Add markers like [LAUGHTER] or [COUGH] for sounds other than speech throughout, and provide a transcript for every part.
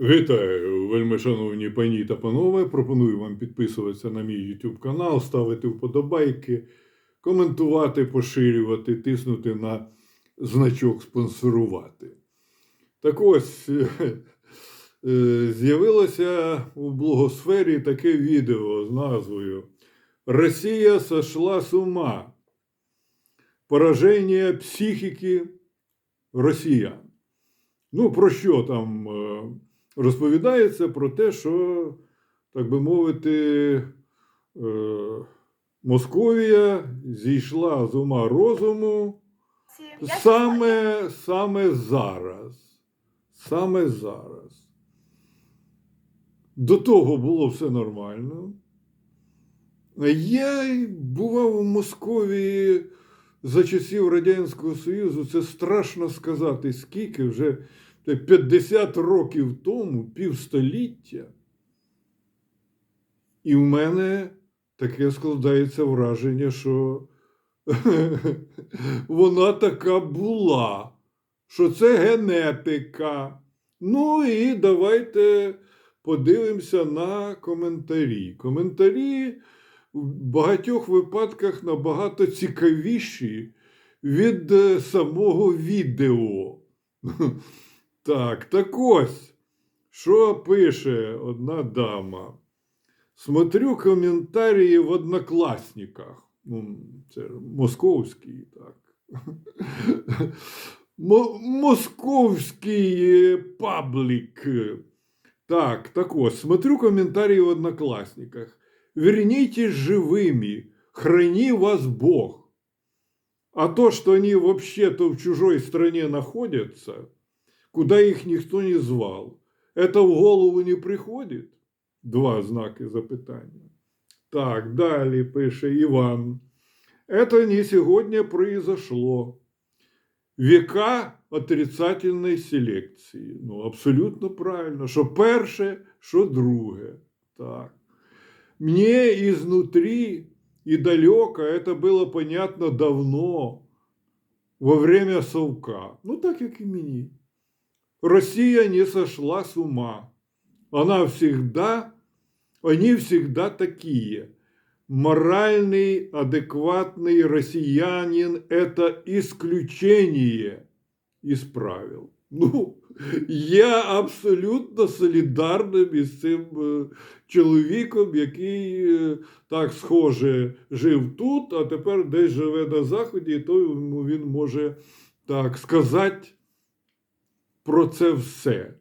Вітаю, вельми шановні пані та панове. Пропоную вам підписуватися на мій YouTube канал, ставити вподобайки, коментувати, поширювати, тиснути на значок спонсорувати. Так ось е, з'явилося у блогосфері таке відео з назвою Росія сошла з ума. Пораження психіки росіян. Ну, про що там е, розповідається? Про те, що, так би мовити, е, Московія зійшла з ума розуму саме, саме зараз. Саме зараз. До того було все нормально. Я бував у Московії за часів Радянського Союзу. Це страшно сказати, скільки вже 50 років тому, півстоліття. І в мене таке складається враження, що [LAUGHS] вона така була, що це генетика. Ну і давайте подивимося на коментарі. Коментарі в багатьох випадках набагато цікавіші від е, самого відео. [LAUGHS] Так, так ось, що пише одна дама. Смотрю коментарі в однокласниках. Ну, це московський, так. [LAUGHS] Мо- Московський паблік. Так, так ось, смотрю комментарии в Одноклассниках. Вернитесь живыми, храни вас Бог. А то, что они вообще-то в чужой стране находятся, куда их никто не звал, это в голову не приходит? Два знаки запитання. Так, далі пише Іван. Это не сегодня произошло. Века отрицательної селекції. Ну, абсолютно правильно. Що перше, що друге. Так. Мне изнутри и далеко это было понятно давно, во время совка. Ну, так як і мені. Россия не сошла с ума. Она всегда, они всегда такие. Моральный, адекватный россиянин – это исключение из правил. Ну, я абсолютно солідарним із цим е, чоловіком, який е, так схоже жив тут, а тепер десь живе на Заході, і то йому він може так сказати про це все.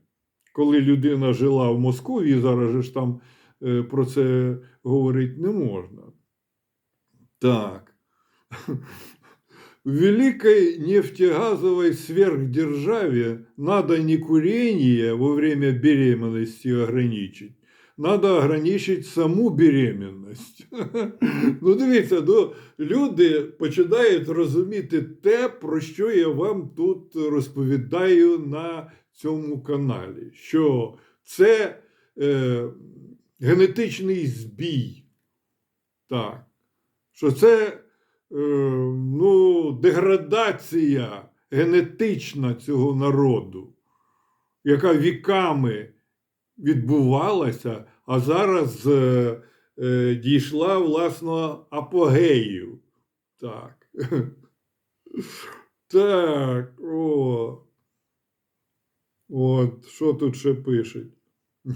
Коли людина жила в Москві, зараз же ж там е, про це говорити не можна. Так. В великой нефтегазовой сверхдержаве надо не курение во время беременности ограничить, надо ограничить саму беременность. [LAUGHS] Ну, дивіться, ну, люди починають розуміти те, про що я вам тут розповідаю на цьому каналі. Що це е, генетичний збій. Так. Що це е, ну, деградація генетична цього народу, яка віками відбувалася, а зараз е, е, дійшла власно апогею. Так. [LAUGHS] Так, о. От, що тут ще пишуть? [LAUGHS]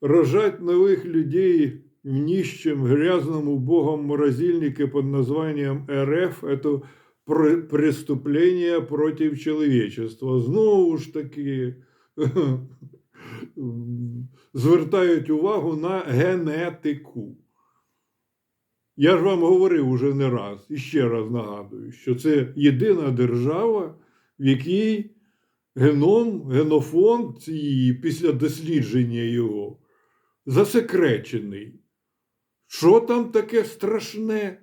Рожать новых людей в нищем, грязном, убогом морозильнике под названием РФ – это пр- преступление против человечества. Знову ж таки [LAUGHS] звертають увагу на генетику. Я ж вам говорив уже не раз, і ще раз нагадую, що це єдина держава, в якій геном, генофонд цієї після дослідження його засекречений. Що там таке страшне?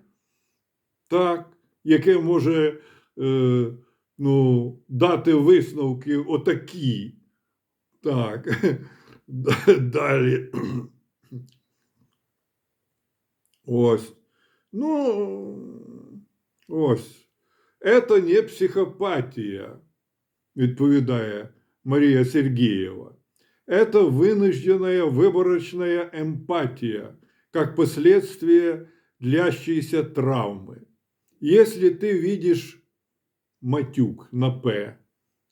Так, яке може е, ну, дати висновки отакі. Так. [LAUGHS] Далі. [CLEARS THROAT] Ось. Ну, ось. Это не психопатия. відповідає Марія Сергеєва. Это вынужденная выборочная эмпатия, как последствие длящейся травмы. Если ты видишь матюк на П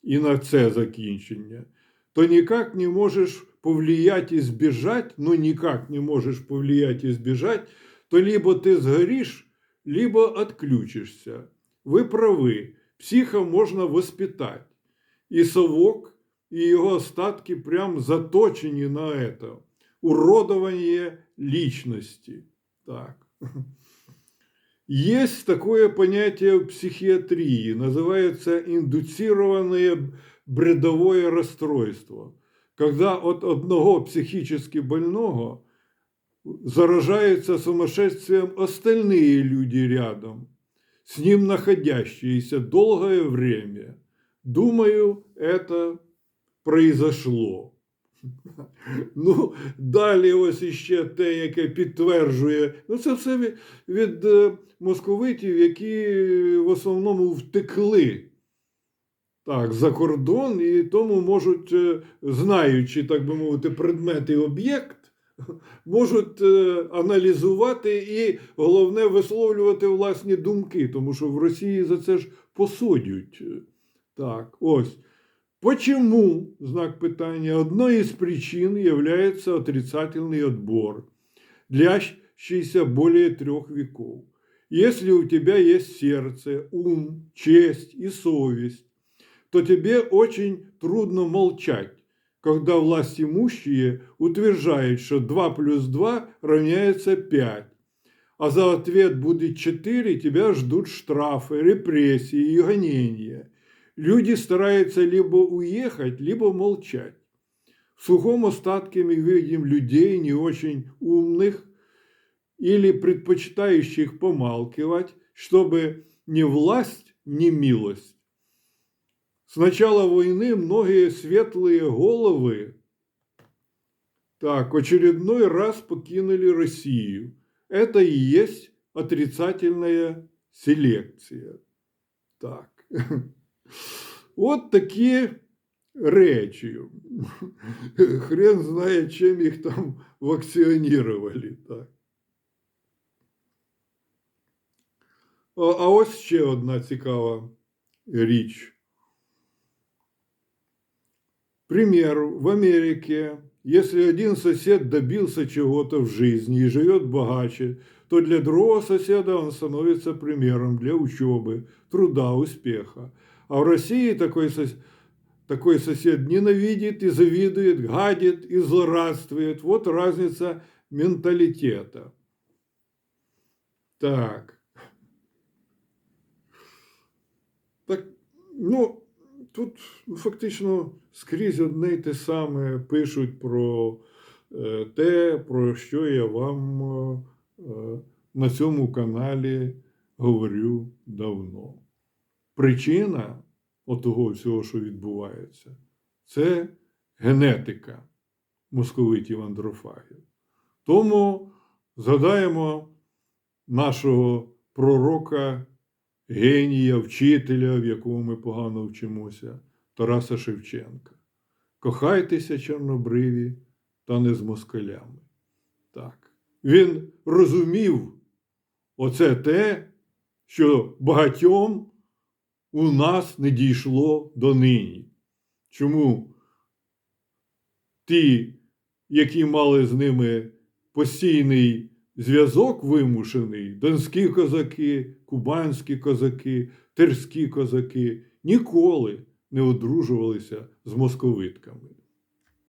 и на С закінчення, то никак не можешь повлиять и сбежать, но никак не можешь повлиять и сбежать, то либо ты сгоришь, либо отключишься. Вы правы, психа можно воспитать. И совок, и его остатки прям заточені на это. Уродование личности. Так. [LAUGHS] Есть такое понятие в психиатрии, называется индуцированное бредовое расстройство, когда от одного психически больного заражаются сумасшествием остальные люди рядом, с ним находящиеся долгое время. Думаю, это произошло. Ну, далі ось іще те, яке підтверджує. Ну, це все від, е, московитів, які в основному втекли так, за кордон, і тому можуть, е, знаючи, так би мовити, предмет і об'єкт, можуть е, аналізувати і, головне, висловлювати власні думки, тому що в Росії за це ж посудять. Так, ось. Почему, знак питания, одной из причин является отрицательный отбор, длящийся более трех веков. Если у тебя есть сердце, ум, честь и совесть, то тебе очень трудно молчать, когда власть имущие утверждают, что 2 плюс 2 равняется 5, а за ответ будет 4, тебя ждут штрафы, репрессии и гонения. Люди стараются либо уехать, либо молчать. В сухом остатке мы видим людей не очень умных или предпочитающих помалкивать, чтобы ни власть, ни милость. С начала войны многие светлые головы так, очередной раз покинули Россию. Это и есть отрицательная селекция. Так. [LAUGHS] От такі речі. Хрен знає, чим їх там вакціонірували. Так. А, а ось ще одна цікава річ. Пример, в Америке, если один сосед добился чего-то в жизни и живет богаче, то для другого соседа он становится примером для учебы, труда, успеха. А в России такой, сос... такой сосед ненавидит и завидует, гадит и злорадствует. Вот разница менталитета. Так. Так, ну, тут фактично скрізь одне й те саме пишуть про е, те, про що я вам е, на цьому каналі говорю давно. Причина отого всього, що відбувається, це генетика московитів андрофагів. Тому згадаємо нашого пророка, генія, вчителя, в якому ми погано вчимося, Тараса Шевченка. Кохайтеся, чорнобриві, та не з москалями. Так. Він розумів оце те, що багатьом у нас не дійшло до нині. Чому ті, які мали з ними постійний зв'язок вимушений, донські козаки, кубанські козаки, терські козаки, ніколи не одружувалися з московитками.